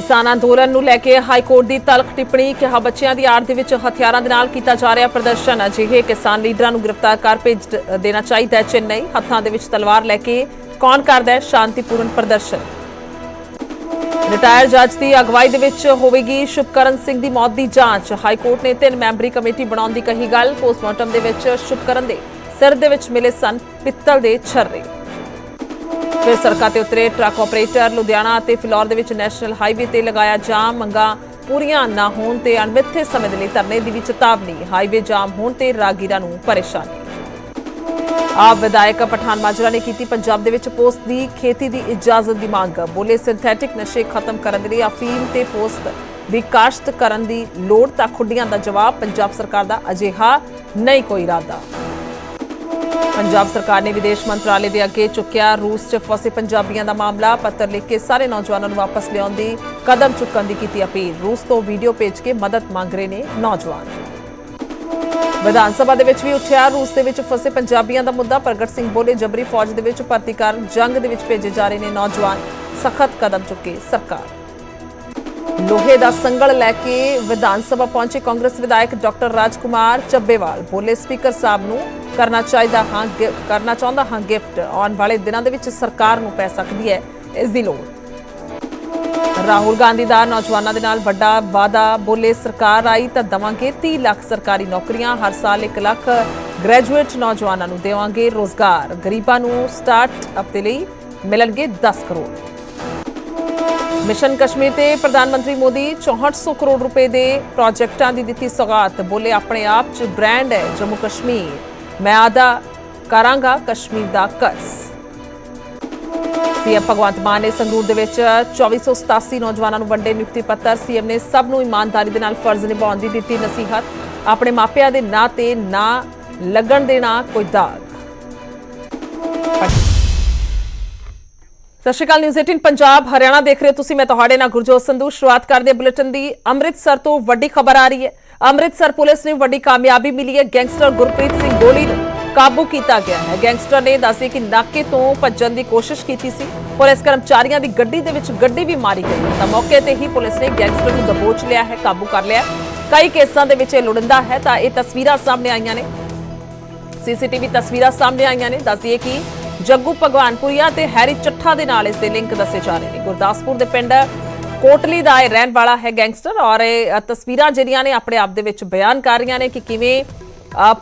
ਕਿਸਾਨ ਅੰਦੋਲਨ ਨੂੰ ਲੈ ਕੇ ਹਾਈ ਕੋਰਟ ਦੀ ਤਲਖ ਟਿੱਪਣੀ ਕਿਹਾ ਬੱਚਿਆਂ ਦੀ ਆੜ ਦੇ ਵਿੱਚ ਹਥਿਆਰਾਂ ਦੇ ਨਾਲ ਕੀਤਾ ਜਾ ਰਿਹਾ ਪ੍ਰਦਰਸ਼ਨ। ਅਜਿਹੇ ਕਿਸਾਨ ਲੀਡਰਾਂ ਨੂੰ ਗ੍ਰਿਫਤਾਰ ਕਰ ਭੇਜ ਦੇਣਾ ਚਾਹੀਦਾ ਹੈ ਚੇਨਈ। ਹੱਥਾਂ ਦੇ ਵਿੱਚ ਤਲਵਾਰ ਲੈ ਕੇ ਕੌਣ ਕਰਦਾ ਹੈ? ਸ਼ਾਂਤੀਪੂਰਨ ਪ੍ਰਦਰਸ਼ਨ। ਰਿਟਾਇਰ ਜੱਜ ਦੀ ਅਗਵਾਈ ਦੇ ਵਿੱਚ ਹੋਵੇਗੀ ਸ਼ੁਭਕਰਨ ਸਿੰਘ ਦੀ ਮੌਤ ਦੀ ਜਾਂਚ। ਹਾਈ ਕੋਰਟ ਨੇ ਤਿੰਨ ਮੈਂਬਰੀ ਕਮੇਟੀ ਬਣਾਉਣ ਦੀ ਕਹੀ ਗੱਲ। ਪੋਸਟਮਾਰਟਮ ਦੇ ਵਿੱਚ ਸ਼ੁਭਕਰਨ ਦੇ ਸਿਰ ਦੇ ਵਿੱਚ ਮਿਲੇ ਸਨ ਪਿੱਤਲ ਦੇ ਛਰਰੇ। ਫਿਰ ਸੜਕਾਂ ਤੇ ਉਤਰੇ ਟਰੱਕ ਆਪਰੇਟਰ ਲੁਧਿਆਣਾ ਅਤੇ ਫਿਲੌਰ ਦੇ ਵਿੱਚ ਨੈਸ਼ਨਲ ਹਾਈਵੇ ਤੇ ਲਗਾਇਆ ਜਾਮ। ਮੰਗਾ ਪੂਰੀਆਂ ਨਾ ਹੋਣ ਤੇ ਅਣਮਿੱਥੇ ਸਮੇਂ ਦੇ ਲਈ ਧਰਨੇ ਦੀ ਵੀ ਚੇਤਾਵਨੀ। ਹਾਈਵੇ ਜਾਮ ਹੋਣ ਤੇ ਰਾਗੀਰਾਂ ਨੂੰ ਪਰੇਸ਼ਾਨੀ। ਆਪ ਵਿਧਾਇਕ ਪਠਾਨ ਮਾਜਰਾ ਨੇ ਕੀਤੀ ਪੰਜਾਬ ਦੇ ਵਿੱਚ ਪੋਸਟ ਦੀ ਖੇਤੀ ਦੀ ਇਜਾਜ਼ਤ ਦੀ ਮੰਗ। ਬੋਲੇ ਸਿੰਥੈਟਿਕ ਨਸ਼ੇ ਖਤਮ ਕਰਨ ਦੇ ਲਈ ਅਫੀਮ ਤੇ ਪੋਸਟ ਦੀ ਕਾਸ਼ਤ ਕਰਨ ਦੀ ਲੋੜ ਤਾਂ ਖੁੱਡੀਆਂ ਦਾ ਜਵਾਬ। ਪੰਜਾਬ ਸਰਕਾਰ ਦਾ ਅਜਿਹਾ ਨਹੀਂ ਕੋਈ ਇਰਾਦਾ। ਪੰਜਾਬ ਸਰਕਾਰ ਨੇ ਵਿਦੇਸ਼ ਮੰਤਰਾਲੇ ਦੇ ਅੱਗੇ ਚੁੱਕਿਆ ਰੂਸ 'ਚ ਫਸੇ ਪੰਜਾਬੀਆਂ ਦਾ ਮਾਮਲਾ, ਪੱਤਰ ਲਿਖ ਕੇ ਸਾਰੇ ਨੌਜਵਾਨਾਂ ਨੂੰ ਵਾਪਸ ਲਿਆਉਣ ਦੀ ਕਦਮ ਚੁੱਕਣ ਦੀ ਕੀਤੀ ਅਪੀਲ। ਰੂਸ ਤੋਂ ਵੀਡੀਓ ਭੇਜ ਕੇ ਮਦਦ ਮੰਗ ਰਹੇ ਨੇ ਨੌਜਵਾਨ। ਵਿਧਾਨ ਸਭਾ ਦੇ ਵਿੱਚ ਵੀ ਉੱਠਿਆ, ਰੂਸ ਦੇ ਵਿੱਚ ਫਸੇ ਪੰਜਾਬੀਆਂ ਦਾ ਮੁੱਦਾ, ਪ੍ਰਗਟ ਸਿੰਘ ਬੋਲੇ ਜਬਰੀ ਫੌਜ ਦੇ ਵਿੱਚ ਭਰਤੀ ਕਰਨ ਜੰਗ ਦੇ ਵਿੱਚ ਭੇਜੇ ਜਾ ਰਹੇ ਨੇ ਨੌਜਵਾਨ। ਸਖਤ ਕਦਮ ਚੁੱਕੇ ਸਰਕਾਰ। ਲੋਹੇ ਦਾ ਸੰਗਲ ਲੈ ਕੇ ਵਿਧਾਨ ਸਭਾ ਪਹੁੰਚੇ ਕਾਂਗਰਸ ਵਿਧਾਇਕ ਡਾਕਟਰ ਰਾਜਕੁਮਾਰ ਚੱਬੇਵਾਲ। ਬੋਲੇ ਸਪੀਕਰ ਸਾਹਿਬ ਨੂੰ ਕਰਨਾ ਚਾਹੀਦਾ ਹਾਂ ਕਰਨਾ ਚਾਹੁੰਦਾ ਹਾਂ ਗਿਫਟ। ਆਉਣ ਵਾਲੇ ਦਿਨਾਂ ਦੇ ਵਿੱਚ ਸਰਕਾਰ ਨੂੰ ਪੈ ਸਕਦੀ ਹੈ, ਇਸ ਦੀ ਲੋੜ। ਰਾਹੁਲ ਗਾਂਧੀ ਦਾ ਨੌਜਵਾਨਾਂ ਦੇ ਨਾਲ ਵੱਡਾ ਵਾਅਦਾ। ਬੋਲੇ ਸਰਕਾਰ ਆਈ ਤਾਂ ਦਵਾਂਗੇ 30 ਲੱਖ ਸਰਕਾਰੀ ਨੌਕਰੀਆਂ, ਹਰ ਸਾਲ 1 ਲੱਖ ਗ੍ਰੈਜੂਏਟ ਨੌਜਵਾਨਾਂ ਨੂੰ ਦੇਵਾਂਗੇ ਰੋਜ਼ਗਾਰ। ਗਰੀਬਾਂ ਨੂੰ ਸਟਾਰਟ ਅਪ ਦੇ ਲਈ ਮਿਲਣਗੇ 10 ਕਰੋੜ। ਮਿਸ਼ਨ ਕਸ਼ਮੀਰ ਤੇ ਪ੍ਰਧਾਨ ਮੰਤਰੀ ਮੋਦੀ 6400 ਕਰੋੜ ਰੁਪਏ ਦੇ ਪ੍ਰੋਜੈਕਟਾਂ ਦੀ ਦਿੱਤੀ ਸੌਗਾਤ। ਬੋਲੇ ਆਪਣੇ ਆਪ 'ਚ ਬ੍ਰਾਂਡ ਹੈ ਜੰਮੂ ਕਸ਼ਮੀਰ। ਮੈਂ ਆਦਾ ਕਰਾਂਗਾ ਕਸ਼ਮੀਰ ਦਾ ਕਰਜ਼। ਸੀਐਮ ਭਗਵੰਤ ਮਾਨ ਨੇ ਸੰਗਰੂਰ ਦੇ ਵਿੱਚ 2487 ਨੌਜਵਾਨਾਂ ਨੂੰ ਵੰਡੇ ਨਿਯੁਕਤੀ ਪੱਤਰ। ਸੀਐਮ ਨੇ ਸਭ ਨੂੰ ਇਮਾਨਦਾਰੀ ਦੇ ਨਾਲ ਫਰਜ਼ ਨਿਭਾਉਣ ਦੀ ਦਿੱਤੀ ਨਸੀਹਤ। ਆਪਣੇ ਮਾਪਿਆਂ ਦੇ ਨਾਂ ਤੇ ਨਾ ਲੱਗਣ ਦੇਣਾ ਕੋਈ ਦਾਗ। ਸਤਿ ਸ਼੍ਰੀ ਅਕਾਲ ਨਿਊਜ਼ 18 ਪੰਜਾਬ, ਹਰਿਆਣਾ ਦੇਖ ਰਹੇ ਹੋ ਤੁਸੀਂ, ਮੈਂ ਤੁਹਾਡੇ ਨਾਲ ਗੁਰਜੋਤ ਸੰਧੂ। ਸ਼ੁਰੂਆਤ ਕਰਦੇ ਬੁਲੇਟਿਨ ਦੀ। ਅੰਮ੍ਰਿਤਸਰ ਤੋਂ ਵੱਡੀ ਖਬਰ ਆ ਰਹੀ ਹੈ। ਅੰਮ੍ਰਿਤਸਰ ਪੁਲਿਸ ਨੇ ਵੱਡੀ ਕਾਮਯਾਬੀ ਮਿਲੀ ਹੈ। ਗੈਂਗਸਟਰ ਗੁਰਪ੍ਰੀਤ ਸਿੰਘ ਗੋਲੀ ਨੂੰ ਕਾਬੂ ਕੀਤਾ ਗਿਆ ਹੈ। ਗੈਂਗਸਟਰ ਨੇ ਦੱਸਿਆ ਕਿ ਨਾਕੇ ਤੋਂ ਭੱਜਣ ਦੀ ਕੋਸ਼ਿਸ਼ ਕੀਤੀ ਸੀ ਪੁਲਿਸ ਕਰਮਚਾਰੀਆਂ ਦੀ ਗੱਡੀ ਦੇ ਵਿੱਚ ਗੱਡੀ ਵੀ ਮਾਰੀ ਗਈ ਤਾਂ ਮੌਕੇ ਤੇ ਹੀ ਪੁਲਿਸ ਨੇ ਗੈਂਗਸਟਰ ਨੂੰ ਦਬੋਚ ਲਿਆ ਹੈ, ਕਾਬੂ ਕਰ ਲਿਆ ਕਈ ਕੇਸਾਂ ਦੇ ਵਿੱਚ ਇਹ ਲੁੜਿੰਦਾ ਹੈ, ਤਾਂ ਇਹ ਤਸਵੀਰਾਂ ਸਾਹਮਣੇ ਆਈਆਂ ਨੇ। ਸੀਸੀਟੀਵੀ ਤਸਵੀਰਾਂ ਸਾਹਮਣੇ ਆਈਆਂ ਨੇ। ਦੱਸਦੀਏ ਕਿ ਜੱਗੂ ਭਗਵਾਨਪੁਰੀਆ ਤੇ ਹੈਰੀ ਚੱਠਾ ਦੇ ਨਾਲ ਇਸ ਦੇ ਲਿੰਕ ਦੱਸੇ ਜਾ ਰਹੇ ਨੇ। ਗੁਰਦਾਸਪੁਰ ਦੇ ਪਿੰਡ ਕੋਟਲੀ ਦਾ ਇਹ ਰਹਿਣ ਵਾਲਾ ਹੈ ਗੈਂਗਸਟਰ ਔਰ ਇਹ ਤਸਵੀਰਾਂ ਜਿਹੜੀਆਂ ਨੇ ਆਪਣੇ ਆਪ ਦੇ ਵਿੱਚ ਬਿਆਨ ਕਰ ਰਹੀਆਂ ਨੇ ਕਿ ਕਿਵੇਂ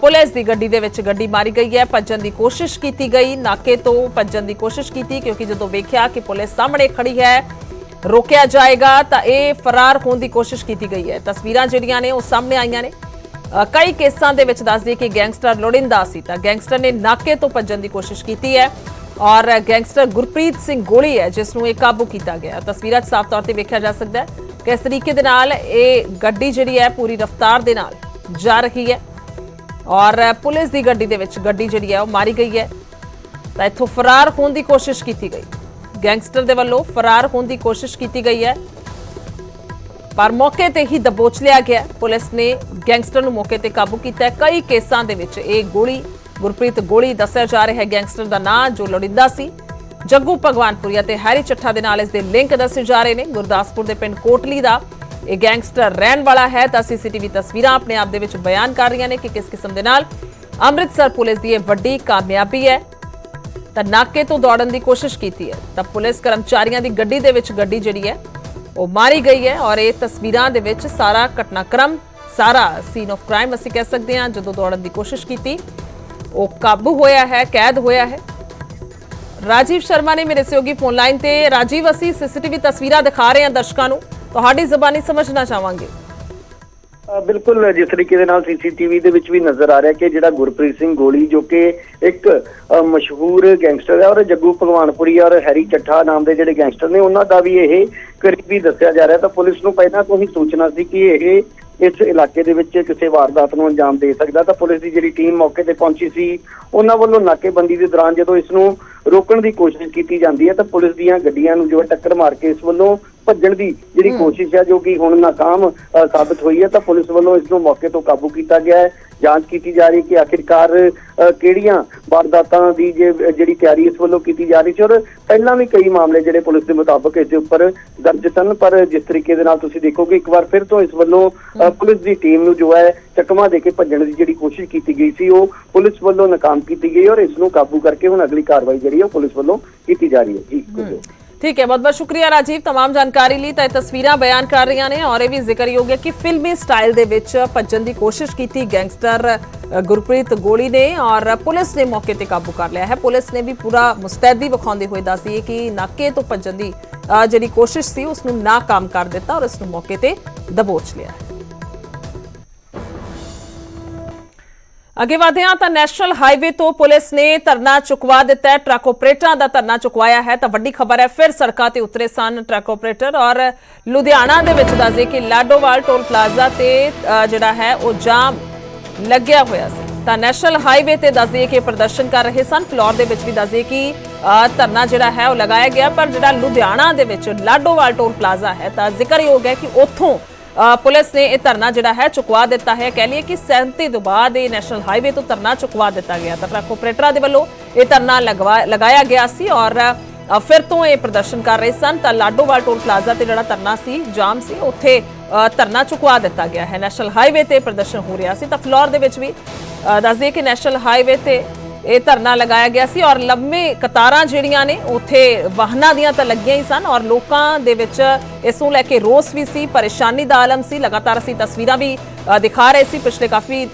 ਪੁਲਿਸ ਦੀ ਗੱਡੀ ਦੇ ਵਿੱਚ ਗੱਡੀ ਮਾਰੀ ਗਈ ਹੈ। ਭੱਜਣ ਦੀ ਕੋਸ਼ਿਸ਼ ਕੀਤੀ ਗਈ, ਨਾਕੇ ਤੋਂ ਭੱਜਣ ਦੀ ਕੋਸ਼ਿਸ਼ ਕੀਤੀ ਕਿਉਂਕਿ ਜਦੋਂ ਵੇਖਿਆ ਕਿ ਪੁਲਿਸ ਸਾਹਮਣੇ ਖੜੀ ਹੈ, ਰੋਕਿਆ ਜਾਏਗਾ ਤਾਂ ਇਹ ਫਰਾਰ ਹੋਣ ਦੀ ਕੋਸ਼ਿਸ਼ ਕੀਤੀ ਗਈ ਹੈ। ਤਸਵੀਰਾਂ ਜਿਹੜੀਆਂ ਨੇ ਉਹ ਸਾਹਮਣੇ ਆਈਆਂ ਨੇ। ਕਈ ਕੇਸਾਂ ਦੇ ਵਿੱਚ ਦੱਸਦੀ ਕਿ ਗੈਂਗਸਟਰ ਲੋੜਿੰਦਾ ਸੀ ਤਾਂ ਗੈਂਗਸਟਰ ਨੇ ਨਾਕੇ ਤੋਂ ਭੱਜਣ ਦੀ ਕੋਸ਼ਿਸ਼ ਕੀਤੀ ਹੈ ਔਰ ਗੈਂਗਸਟਰ ਗੁਰਪ੍ਰੀਤ ਸਿੰਘ ਗੋਲੀ ਹੈ, ਜਿਸ ਨੂੰ ਇਹ ਕਾਬੂ ਕੀਤਾ ਗਿਆ ਤਸਵੀਰਾਂ 'ਚ ਸਾਫ਼ ਤੌਰ ਤੇ ਵੇਖਿਆ ਜਾ ਸਕਦਾ ਹੈ ਕਿ ਇਸ ਤਰੀਕੇ ਦੇ ਨਾਲ ਇਹ ਗੱਡੀ ਜਿਹੜੀ ਹੈ, ਪੂਰੀ ਰਫ਼ਤਾਰ ਦੇ ਨਾਲ ਜਾ ਰਹੀ ਹੈ ਔਰ ਪੁਲਿਸ ਦੀ ਗੱਡੀ ਦੇ ਵਿੱਚ ਗੱਡੀ ਜਿਹੜੀ ਹੈ, ਉਹ ਮਾਰੀ ਗਈ ਹੈ। ਤਾਂ ਇੱਥੋਂ ਫਰਾਰ ਹੋਣ ਦੀ ਕੋਸ਼ਿਸ਼ ਕੀਤੀ ਗਈ। ਗੈਂਗਸਟਰ ਦੇ ਵੱਲੋਂ ਫਰਾਰ ਹੋਣ ਦੀ ਕੋਸ਼ਿਸ਼ ਕੀਤੀ ਗਈ ਹੈ। ਪਰ ਮੌਕੇ ਤੇ ਹੀ ਦਬੋਚ ਲਿਆ ਗਿਆ। ਪੁਲਿਸ ਨੇ ਗੈਂਗਸਟਰ ਨੂੰ ਮੌਕੇ ਤੇ ਕਾਬੂ ਕੀਤਾ ਕਈ ਕੇਸਾਂ ਦੇ ਵਿੱਚ ਇਹ ਗੋਲੀ, ਗੁਰਪ੍ਰੀਤ ਗੋਲੀ ਦੱਸਿਆ ਜਾ ਰਿਹਾ ਹੈ। ਗੈਂਗਸਟਰ ਦਾ ਨਾਂ ਜੋ ਲੋੜਿੰਦਾ ਸੀ, ਜੱਗੂ ਭਗਵਾਨਪੁਰੀਆ ਤੇ ਹੈਰੀ ਚੱਠਾ ਦੇ ਨਾਲ ਇਸ ਦੇ ਲਿੰਕ ਦੱਸੇ ਜਾ ਰਹੇ ਨੇ। ਗੁਰਦਾਸਪੁਰ ਦੇ ਪਿੰਡ ਕੋਟਲੀ ਦਾ ਇਹ ਗੈਂਗਸਟਰ ਰਹਿਣ ਵਾਲਾ ਹੈ ਤਾਂ ਸੀਸੀਟੀਵੀ ਤਸਵੀਰਾਂ ਆਪਣੇ ਆਪ ਦੇ ਵਿੱਚ ਬਿਆਨ ਕਰ ਰਹੀਆਂ ਨੇ ਕਿ ਕਿਸ ਕਿਸਮ ਦੇ ਨਾਲ ਅੰਮ੍ਰਿਤਸਰ ਪੁਲਿਸ ਦੀ ਇਹ ਵੱਡੀ ਕਾਮਯਾਬੀ ਹੈ। ਤਾਂ ਨਾਕੇ ਤੋਂ ਦੌੜਨ ਦੀ ਕੋਸ਼ਿਸ਼ ਕੀਤੀ ਹੈ। ਤਾਂ ਪੁਲਿਸ ਕਰਮਚਾਰੀਆਂ ਦੀ ਗੱਡੀ ਦੇ ਵਿੱਚ ਗੱਡੀ ਜਿਹੜੀ ਹੈ ਉਹ ਮਾਰੀ ਗਈ ਹੈ ਔਰ ਇਹ ਤਸਵੀਰਾਂ ਦੇ ਵਿੱਚ ਸਾਰਾ ਘਟਨਾਕ੍ਰਮ, ਸਾਰਾ ਸੀਨ ਆਫ ਕ੍ਰਾਈਮ ਅਸੀਂ ਕਹਿ ਸਕਦੇ ਹਾਂ, ਜਦੋਂ ਦੌੜਨ ਦੀ ਕੋਸ਼ਿਸ਼ ਕੀਤੀ, ਉਹ ਕਾਬੂ ਹੋਇਆ ਹੈ, ਕੈਦ ਹੋਇਆ ਹੈ। ਰਾਜੀਵ ਸ਼ਰਮਾ ਨੇ ਮੇਰੇ ਸਹਿਯੋਗੀ ਫੋਨ ਲਾਈਨ ਤੇ, ਰਾਜੀਵ, ਅਸੀਂ ਸੀਸੀਟੀਵੀ ਤਸਵੀਰਾਂ ਦਿਖਾ ਰਹੇ ਹਾਂ ਦਰਸ਼ਕਾਂ ਨੂੰ। ਤੁਹਾਡੀ ਜ਼ਬਾਨੀ ਸਮਝਣਾ ਚਾਹਾਂਗੇ। ਬਿਲਕੁਲ, ਜਿਸ ਤਰੀਕੇ ਦੇ ਨਾਲ ਸੀਸੀਟੀਵੀ ਦੇ ਵਿੱਚ ਵੀ ਨਜ਼ਰ ਆ ਰਿਹਾ ਕਿ ਜਿਹੜਾ ਗੁਰਪ੍ਰੀਤ ਸਿੰਘ ਗੋਲੀ, ਜੋ ਕਿ ਇੱਕ ਮਸ਼ਹੂਰ ਗੈਂਗਸਟਰ ਹੈ, ਔਰ ਜੱਗੂ ਭਗਵਾਨਪੁਰੀ ਔਰ ਹੈਰੀ ਚੱਠਾ ਨਾਮ ਦੇ ਜਿਹੜੇ ਗੈਂਗਸਟਰ ਨੇ, ਉਹਨਾਂ ਦਾ ਵੀ ਇਹ ਕਰੀਬੀ ਦੱਸਿਆ ਜਾ ਰਿਹਾ। ਤਾਂ ਪੁਲਿਸ ਨੂੰ ਪਹਿਲਾਂ ਤੋਂ ਹੀ ਸੂਚਨਾ ਸੀ ਕਿ ਇਹ ਇਸ ਇਲਾਕੇ ਦੇ ਵਿੱਚ ਕਿਸੇ ਵਾਰਦਾਤ ਨੂੰ ਅੰਜਾਮ ਦੇ ਸਕਦਾ। ਤਾਂ ਪੁਲਿਸ ਦੀ ਜਿਹੜੀ ਟੀਮ ਮੌਕੇ ਤੇ ਪਹੁੰਚੀ ਸੀ, ਉਹਨਾਂ ਵੱਲੋਂ ਨਾਕੇਬੰਦੀ ਦੇ ਦੌਰਾਨ ਜਦੋਂ ਇਸ ਨੂੰ ਰੋਕਣ ਦੀ ਕੋਸ਼ਿਸ਼ ਕੀਤੀ ਜਾਂਦੀ ਹੈ, ਤਾਂ ਪੁਲਿਸ ਦੀਆਂ ਗੱਡੀਆਂ ਨੂੰ ਜੋ ਹੈ ਟੱਕਰ ਮਾਰ ਕੇ ਇਸ ਵੱਲੋਂ ਭੱਜਣ ਦੀ ਜਿਹੜੀ ਕੋਸ਼ਿਸ਼ ਹੈ ਜੋ ਕਿ ਹੁਣ ਅ, ਸਾਬਤ ਹੋਈ ਹੈ ਤਾਂ ਪੁਲਿਸ ਵੱਲੋਂ ਇਸ ਨੂੰ ਮੌਕੇ ਤੋਂ ਕਾਬੂ ਕੀਤਾ ਗਿਆ ਹੈ। ਜਾਂਚ ਕੀਤੀ ਜਾ ਰਹੀ ਹੈ ਕਿ ਆਖਿਰਕਾਰ ਕਿਹੜੀਆਂ ਵਾਰਦਾਤਾਂ ਦੀ ਜਿਹੜੀ ਤਿਆਰੀ ਇਸ ਵੱਲੋਂ ਕੀਤੀ ਜਾ ਰਹੀ ਸੀ ਔਰ ਪਹਿਲਾਂ ਵੀ ਕਈ ਮਾਮਲੇ ਜਿਹੜੇ ਪੁਲਿਸ ਦੇ ਮੁਤਾਬਕ ਇਸ ਦੇ ਉੱਪਰ ਦਰਜ ਸਨ ਪਰ ਜਿਸ ਤਰੀਕੇ ਦੇ ਨਾਲ ਤੁਸੀਂ ਦੇਖੋਗੇ ਇੱਕ ਵਾਰ ਫਿਰ ਤੋਂ ਇਸ ਵੱਲੋਂ ਪੁਲਿਸ ਦੀ ਟੀਮ ਨੂੰ ਜੋ ਹੈ ਚੱਕਮਾ ਦੇ ਕੇ ਭੱਜਣ ਦੀ ਜਿਹੜੀ ਕੋਸ਼ਿਸ਼ ਕੀਤੀ ਗਈ ਸੀ ਉਹ ਪੁਲਿਸ ਵੱਲੋਂ ਨਾਕਾਮ ਕੀਤੀ ਗਈ ਔਰ ਇਸ ਨੂੰ ਕਾਬੂ ਕਰਕੇ ਹੁਣ ਅਗਲੀ ਕਾਰਵਾਈ ਜਿਹੜੀ ਹੈ ਉਹ ਪੁਲਿਸ ਵੱਲੋਂ ਕੀਤੀ ਜਾ ਰਹੀ ਹੈ। ਜੀ ਠੀਕ ਹੈ ਬਹੁਤ ਬਹੁਤ ਸ਼ੁਕਰੀਆ ਰਾਜੀਵ तमाम ਜਾਣਕਾਰੀ ਲਈ ਤਾਂ ਇਹ ਤਸਵੀਰਾਂ ਬਿਆਨ ਕਰ ਰਹੀਆਂ ਨੇ ਔਰ ਇਹ ਵੀ ਜ਼ਿਕਰਯੋਗ ਹੈ ਕਿ ਫਿਲਮੀ ਸਟਾਈਲ ਦੇ ਵਿੱਚ ਭੱਜਣ ਦੀ ਕੋਸ਼ਿਸ਼ ਕੀਤੀ ਗੈਂਗਸਟਰ ਅ, ਗੁਰਪ੍ਰੀਤ ਗੋਲੀ ਨੇ ਔਰ ਪੁਲਿਸ ਨੇ ਮੌਕੇ ਤੇ ਕਾਬੂ ਕਰ ਲਿਆ ਹੈ ਪੁਲਿਸ ਨੇ ਵੀ ਪੂਰਾ ਮੁਸਤੈਦੀ ਵਿਖਾਉਂਦੇ ਹੋਏ ਦੱਸਦੀ ਹੈ ਕਿ ਨਾਕੇ ਤੋਂ ਭੱਜਣ ਦੀ ਅ, ਜਿਹੜੀ ਕੋਸ਼ਿਸ਼ ਸੀ ਉਸ ਨੂੰ ਨਾਕਾਮ ਕਰ ਦਿੱਤਾ ਔਰ ਇਸ ਨੂੰ ਮੌਕੇ ਤੇ ਦਬੋਚ ਲਿਆ ਅੱਗੇ ਵਧਦੇ ਹਾਂ ਤਾਂ ਨੈਸ਼ਨਲ ਹਾਈਵੇ ਤੋਂ ਪੁਲਿਸ ਨੇ ਧਰਨਾ ਚੁਕਵਾ ਦਿੱਤਾ ਹੈ। ਟਰੱਕ ਆਪਰੇਟਰਾਂ ਦਾ ਧਰਨਾ ਚੁਕਵਾਇਆ ਹੈ। ਤਾਂ ਵੱਡੀ ਖਬਰ ਹੈ, ਫਿਰ ਸੜਕਾਂ ਤੇ ਉਤਰੇ ਸਨ ਟਰੱਕ ਆਪਰੇਟਰ ਔਰ ਲੁਧਿਆਣਾ ਦੇ ਵਿੱਚ ਦੱਸਦੇ ਕਿ ਲਾਡੋਵਾਲ ਟੋਲ ਪਲਾਜ਼ਾ ਤੇ ਜਿਹੜਾ ਹੈ, ਉਹ ਜਾਮ ਲੱਗਿਆ ਹੋਇਆ ਸੀ। ਤਾਂ ਨੈਸ਼ਨਲ ਹਾਈਵੇ ਤੇ ਦੱਸਦੇ ਕਿ ਪ੍ਰਦਰਸ਼ਨ ਕਰ ਰਹੇ ਸਨ। ਫਲੋਰ ਦੇ ਵਿੱਚ ਵੀ ਦੱਸਦੇ ਕਿ ਧਰਨਾ ਜਿਹੜਾ ਹੈ, ਉਹ ਲਗਾਇਆ ਗਿਆ, ਪਰ ਜਿਹੜਾ ਲੁਧਿਆਣਾ ਦੇ ਵਿੱਚ ਲਾਡੋਵਾਲ ਟੋਲ ਪਲਾਜ਼ਾ ਹੈ, ਤਾਂ ਜ਼ਿਕਰਯੋਗ ਹੈ ਕਿ ਉੱਥੋਂ ਪੁਲਿਸ ਨੇ ਇਹ ਧਰਨਾ ਜਿਹੜਾ ਹੈ ਚੁਕਵਾ ਦਿੱਤਾ ਹੈ। ਕਹਿ ਲਈਏ ਕਿ 37 ਤੋਂ ਬਾਅਦ ਇਹ ਨੈਸ਼ਨਲ ਹਾਈਵੇ ਤੋਂ ਧਰਨਾ ਚੁਕਵਾ ਦਿੱਤਾ ਗਿਆ। ਤਾਂ ਟਰੱਕ ਆਪਰੇਟਰਾਂ ਦੇ ਵੱਲੋਂ ਇਹ ਧਰਨਾ ਲਗਵਾ ਲਗਾਇਆ ਗਿਆ ਸੀ ਔਰ ਫਿਰ ਤੋਂ ਇਹ ਪ੍ਰਦਰਸ਼ਨ ਕਰ ਰਹੇ ਸਨ। ਤਾਂ ਲਾਡੋਵਾਲ ਟੋਲ ਪਲਾਜ਼ਾ ਤੇ ਜਿਹੜਾ ਧਰਨਾ ਸੀ ਜਾਮ ਸੀ ਉੱਥੇ ਧਰਨਾ ਚੁਕਵਾ ਦਿੱਤਾ ਗਿਆ ਹੈ। ਨੈਸ਼ਨਲ ਹਾਈਵੇ ਤੇ ਪ੍ਰਦਰਸ਼ਨ ਹੋ ਰਿਹਾ ਸੀ। ਤਾਂ ਫਲੋਰ ਦੇ ਵਿੱਚ ਵੀ ਅ, ਕਿ ਨੈਸ਼ਨਲ ਹਾਈਵੇ ਤੇ ਇਹ ਧਰਨਾ ਲਗਾਇਆ ਗਿਆ ਸੀ ਔਰ ਲੰਮੇ ਕਤਾਰਾਂ ਜਿਹੜੀਆਂ ਨੇ, ਉੱਥੇ ਵਾਹਨਾਂ ਦੀਆਂ ਤਾਂ ਲੱਗੀਆਂ ਹੀ ਸਨ ਔਰ ਲੋਕਾਂ ਦੇ ਵਿੱਚ ਇਸ ਨੂੰ ਲੈ ਕੇ ਰੋਸ ਵੀ ਸੀ, ਪਰੇਸ਼ਾਨੀ ਦਾ ਆਲਮ ਸੀ, ਲਗਾਤਾਰ ਅਸੀਂ ਤਸਵੀਰਾਂ ਵੀ ਦਿਖਾ ਰਹੇ ਸੀ ਪਿਛਲੇ ਕਾਫੀ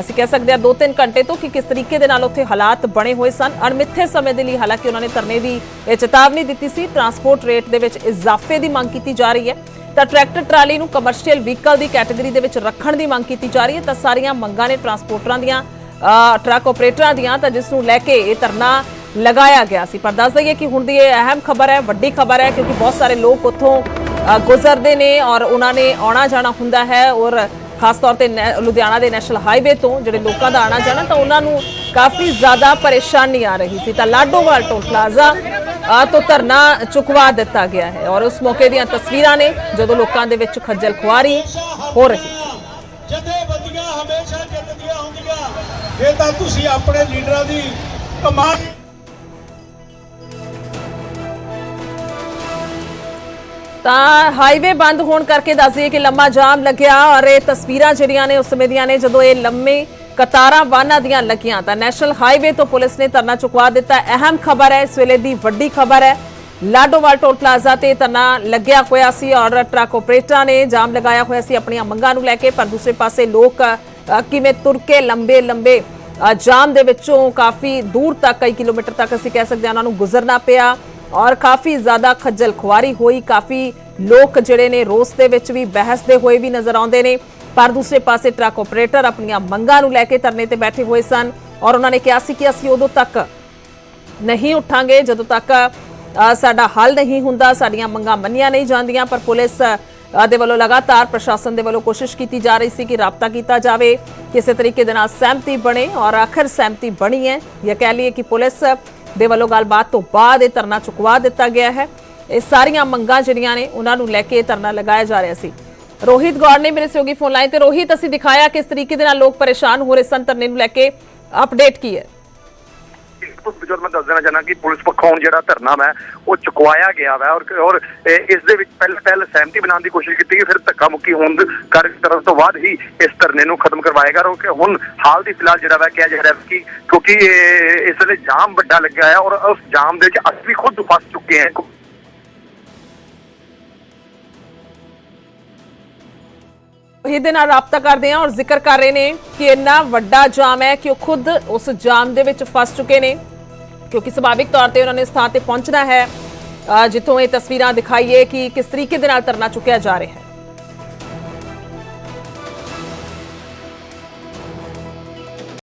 ਅਸੀਂ ਕਹਿ ਸਕਦੇ ਹਾਂ 2-3 ਘੰਟੇ ਤੋਂ ਕਿ ਕਿਸ ਤਰੀਕੇ ਦੇ ਨਾਲ ਉੱਥੇ ਹਾਲਾਤ ਬਣੇ ਹੋਏ ਸਨ। ਅਣਮਿੱਥੇ ਸਮੇਂ ਦੇ ਲਈ ਹਾਲਾਂਕਿ ਉਹਨਾਂ ਨੇ ਧਰਨੇ ਦੀ ਇਹ ਚੇਤਾਵਨੀ ਦਿੱਤੀ ਸੀ। ਟਰਾਂਸਪੋਰਟ ਰੇਟ ਦੇ ਵਿੱਚ ਇਜ਼ਾਫੇ ਦੀ ਮੰਗ ਕੀਤੀ ਜਾ ਰਹੀ ਹੈ। ਤਾਂ ਟਰੈਕਟਰ ਟਰਾਲੀ ਨੂੰ ਕਮਰਸ਼ੀਅਲ ਵਹੀਕਲ ਦੀ ਕੈਟਾਗਰੀ ਦੇ ਵਿੱਚ ਰੱਖਣ ਦੀ ਮੰਗ ਕੀਤੀ ਜਾ ਰਹੀ ਹੈ। ਤਾਂ ਸਾਰੀਆਂ ਮੰਗਾਂ ਨੇ ਟਰਾਂਸਪੋਰਟਰਾਂ ਦੀਆਂ ਟਰੱਕ ਆਪਰੇਟਰਾਂ ਦੀਆਂ ਤਾਂ ਜਿਸ ਨੂੰ ਲੈ ਕੇ ਇਹ ਧਰਨਾ ਲਗਾਇਆ ਗਿਆ ਸੀ। ਪਰ ਦੱਸ ਦਈਏ ਕਿ ਹੁਣ ਦੀ ਇਹ ਅਹਿਮ ਖਬਰ ਹੈ, ਵੱਡੀ ਖਬਰ ਹੈ, ਕਿਉਂਕਿ ਬਹੁਤ ਸਾਰੇ ਲੋਕ ਉੱਥੋਂ ਗੁਜ਼ਰਦੇ ਨੇ ਔਰ ਉਹਨਾਂ ਨੇ ਆਉਣਾ ਜਾਣਾ ਹੁੰਦਾ ਹੈ ਔਰ ਖਾਸ ਤੌਰ ਤੇ ਨੈ- ਲੁਧਿਆਣਾ ਦੇ ਨੈਸ਼ਨਲ ਹਾਈਵੇ ਤੋਂ ਜਿਹੜੇ ਲੋਕਾਂ ਦਾ ਆਣਾ ਜਾਣਾ, ਤਾਂ ਉਹਨਾਂ ਨੂੰ ਕਾਫੀ ਜ਼ਿਆਦਾ ਪਰੇਸ਼ਾਨੀ ਆ ਰਹੀ ਸੀ। ਤਾਂ ਲਾਡੋਵਾਲ ਟੋਲ ਪਲਾਜ਼ਾ ਤੋਂ ਧਰਨਾ ਚੁਕਵਾ ਦਿੱਤਾ ਗਿਆ ਹੈ ਔਰ ਉਸ ਮੌਕੇ ਦੀਆਂ ਤਸਵੀਰਾਂ ਨੇ ਜਦੋਂ ਲੋਕਾਂ ਦੇ ਵਿੱਚ ਖੱਜਲ ਖੁਆਰੀ ਹੋ ਰਹੀ ਸੀ। ਜਥੇਬੰਦੀਆਂ ਹਮੇਸ਼ਾ ਜਿੱਤਦੀਆਂ ਹੁੰਦੀਆਂ। ਇਹ ਤਾਂ ਤੁਸੀਂ ਆਪਣੇ ਲੀਡਰਾਂ ਦੀ ਕਮਾਲ ਤਾਂ ਹਾਈਵੇ ਬੰਦ ਹੋਣ ਕਰਕੇ ਦੱਸ ਦਈਏ ਕਿ ਲੰਮਾ ਜਾਮ ਲੱਗਿਆ ਔਰ ਇਹ ਤਸਵੀਰਾਂ ਜਿਹੜੀਆਂ ਨੇ ਉਸ ਸਮੇਂ ਦੀਆਂ ਨੇ, ਜਦੋਂ ਇਹ ਲੰਮੇ ਕਤਾਰਾਂ ਵਾਹਨਾਂ ਦੀਆਂ ਲੱਗੀਆਂ ਤਾਂ ਨੈਸ਼ਨਲ ਹਾਈਵੇ ਤੋਂ ਪੁਲਿਸ ਨੇ ਧਰਨਾ ਚੁਕਵਾ ਦਿੱਤਾ। ਅਹਿਮ ਖਬਰ ਹੈ, ਇਸ ਵੇਲੇ ਦੀ ਵੱਡੀ ਖਬਰ ਹੈ। ਲਾਡੋਵਾਲ ਟੋਲ ਪਲਾਜ਼ਾ ਤੇ ਧਰਨਾ ਲੱਗਿਆ ਹੋਇਆ ਸੀ। ਔਰ ਟਰੱਕ ਆਪਰੇਟਰਾਂ ਨੇ ਜਾਮ ਲਗਾਇਆ ਹੋਇਆ ਸੀ ਆਪਣੀਆਂ ਮੰਗਾਂ ਨੂੰ ਲੈ ਕੇ, ਪਰ ਦੂਸਰੇ ਪਾਸੇ ਲੋਕ ਕਿਵੇਂ ਤੁਰ ਕੇ ਲੰਬੇ ਲੰਬੇ ਜਾਮ ਦੇ ਵਿੱਚੋਂ ਕਾਫੀ ਦੂਰ ਤੱਕ, ਕਈ ਕਿਲੋਮੀਟਰ ਤੱਕ ਅਸੀਂ ਕਹਿ ਸਕਦੇ ਹਾਂ ਉਹਨਾਂ ਨੂੰ ਗੁਜ਼ਰਨਾ ਪਿਆ। ਔਰ ਕਾਫੀ ਜ਼ਿਆਦਾ ਖੱਜਲ ਖੁਆਰੀ ਹੋਈ। ਕਾਫੀ ਲੋਕ ਜਿਹੜੇ ਨੇ ਰੋਸ ਦੇ ਵਿੱਚ ਵੀ ਬਹਿਸ ਦੇ ਹੋਏ ਵੀ ਨਜ਼ਰ ਆਉਂਦੇ ਨੇ। ਪਰ ਦੂਸਰੇ ਪਾਸੇ ਟਰੱਕ ਆਪਰੇਟਰ ਆਪਣੀਆਂ ਮੰਗਾਂ ਨੂੰ ਲੈ ਕੇ ਧਰਨੇ ਤੇ ਬੈਠੇ ਹੋਏ ਸਨ। ਔਰ ਉਹਨਾਂ ਨੇ ਕਿਹਾ ਸੀ ਕਿ ਅਸੀਂ ਉਦੋਂ ਤੱਕ ਨਹੀਂ ਉਠਾਂਗੇ, ਜਦੋਂ ਤੱਕ ਸਾਡਾ ਹੱਲ ਨਹੀਂ ਹੁੰਦਾ, ਸਾਡੀਆਂ ਮੰਗਾਂ ਮੰਨੀਆਂ ਨਹੀਂ ਜਾਂਦੀਆਂ, ਪਰ ਪੁਲਿਸ ਦੇ ਵੱਲੋਂ ਲਗਾਤਾਰ ਪ੍ਰਸ਼ਾਸਨ ਦੇ ਵੱਲੋਂ ਕੋਸ਼ਿਸ਼ ਕੀਤੀ ਜਾ ਰਹੀ ਸੀ ਕਿ ਰਾਬਤਾ ਕੀਤਾ ਜਾਵੇ ਕਿਸੇ ਤਰੀਕੇ ਦੇ ਨਾਲ ਸਹਿਮਤੀ ਬਣੇ ਔਰ ਆਖਰ ਸਹਿਮਤੀ ਬਣੀ ਹੈ। ਜਾਂ ਕਹਿ ਲਈਏ ਕਿ ਪੁਲਿਸ ਦੇ ਵੱਲੋਂ ਗੱਲਬਾਤ ਤੋਂ ਬਾਅਦ ਇਹ ਧਰਨਾ ਚੁਕਵਾ ਦਿੱਤਾ ਗਿਆ ਹੈ। ਇਹ ਸਾਰੀਆਂ ਮੰਗਾਂ ਜਿਹੜੀਆਂ ਨੇ, ਉਹਨਾਂ ਨੂੰ ਲੈ ਕੇ ਇਹ ਧਰਨਾ ਲਗਾਇਆ ਜਾ ਰਿਹਾ ਸੀ। ਰੋਹਿਤ ਗੌਰ ਨੇ ਮੇਰੇ ਸਹਿਯੋਗੀ ਫੋਨ ਲਾਈਨ ਤੇ, ਰੋਹਿਤ, ਅਸੀਂ ਦਿਖਾਇਆ ਕਿਸ ਤਰੀਕੇ ਦੇ ਨਾਲ ਲੋਕ ਪਰੇਸ਼ਾਨ ਹੋ ਰਹੇ ਸਨ, ਧਰਨੇ ਨੂੰ ਲੈ ਕੇ ਅਪਡੇਟ ਕੀ ਹੈ? ਬਜ਼ੁਰਗ ਮੈਂ ਦੱਸ ਦੇਣਾ ਚਾਹਨਾ ਕਿ ਪੁਲਿਸ ਪੱਖੋਂ ਹੁਣ ਜਿਹੜਾ ਧਰਨਾ ਹੈ ਉਹ ਚੁਕਵਾਇਆ ਗਿਆ ਵਾ ਔਰ ਔਰ ਇਸ ਦੇ ਵਿੱਚ ਪਹਿਲਾਂ ਪਹਿਲ ਸਹਿਮਤੀ ਬਣਾਉਣ ਦੀ ਕੋਸ਼ਿਸ਼ ਕੀਤੀ ਗਈ ਫਿਰ ਧੱਕਾ ਮੁੱਕੀ ਹੋਣ ਕਰ ਕਰਨ ਤੋਂ ਬਾਅਦ ਹੀ ਇਸ ਧਰਨੇ ਨੂੰ ਖਤਮ ਕਰਵਾਏਗਾ ਕਿਉਂਕਿ ਹੁਣ ਹਾਲ ਦੀ ਫਿਲਹਾਲ ਜਿਹੜਾ ਵਾ ਕਿਹਾ ਜਾ ਰਿਹਾ ਕਿ ਕਿਉਂਕਿ ਇਸ ਵੇਲੇ ਜਾਮ ਵੱਡਾ ਲੱਗਿਆ ਹੈ ਔਰ ਉਸ ਜਾਮ ਦੇ ਵਿੱਚ ਅਸੀਂ ਵੀ ਖੁਦ ਫਸ ਚੁੱਕੇ ਹਾਂ। ਇਹਦੇ ਨਾਲ ਰਾਬਤਾ ਕਰਦੇ ਹਾਂ ਔਰ ਜ਼ਿਕਰ ਕਰ ਰਹੇ ਨੇ ਕਿ ਇੰਨਾ ਵੱਡਾ ਜਾਮ ਹੈ ਕਿ ਉਹ ਖੁਦ ਉਸ ਜਾਮ ਦੇ ਵਿੱਚ ਫਸ ਚੁੱਕੇ ਨੇ। ਕਿਉਂਕਿ ਸੁਭਾਵਿਕ ਤੌਰ ਤੇ ਉਹਨਾਂ ਨੇ ਸਥਾਨ ਤੇ ਪਹੁੰਚਣਾ ਹੈ। ਅ, ਜਿੱਥੋਂ ਇਹ ਤਸਵੀਰਾਂ ਦਿਖਾਈਏ ਕਿ ਕਿਸ ਤਰੀਕੇ ਦੇ ਨਾਲ ਧਰਨਾ ਚੁੱਕਿਆ ਜਾ ਰਿਹਾ ਹੈ।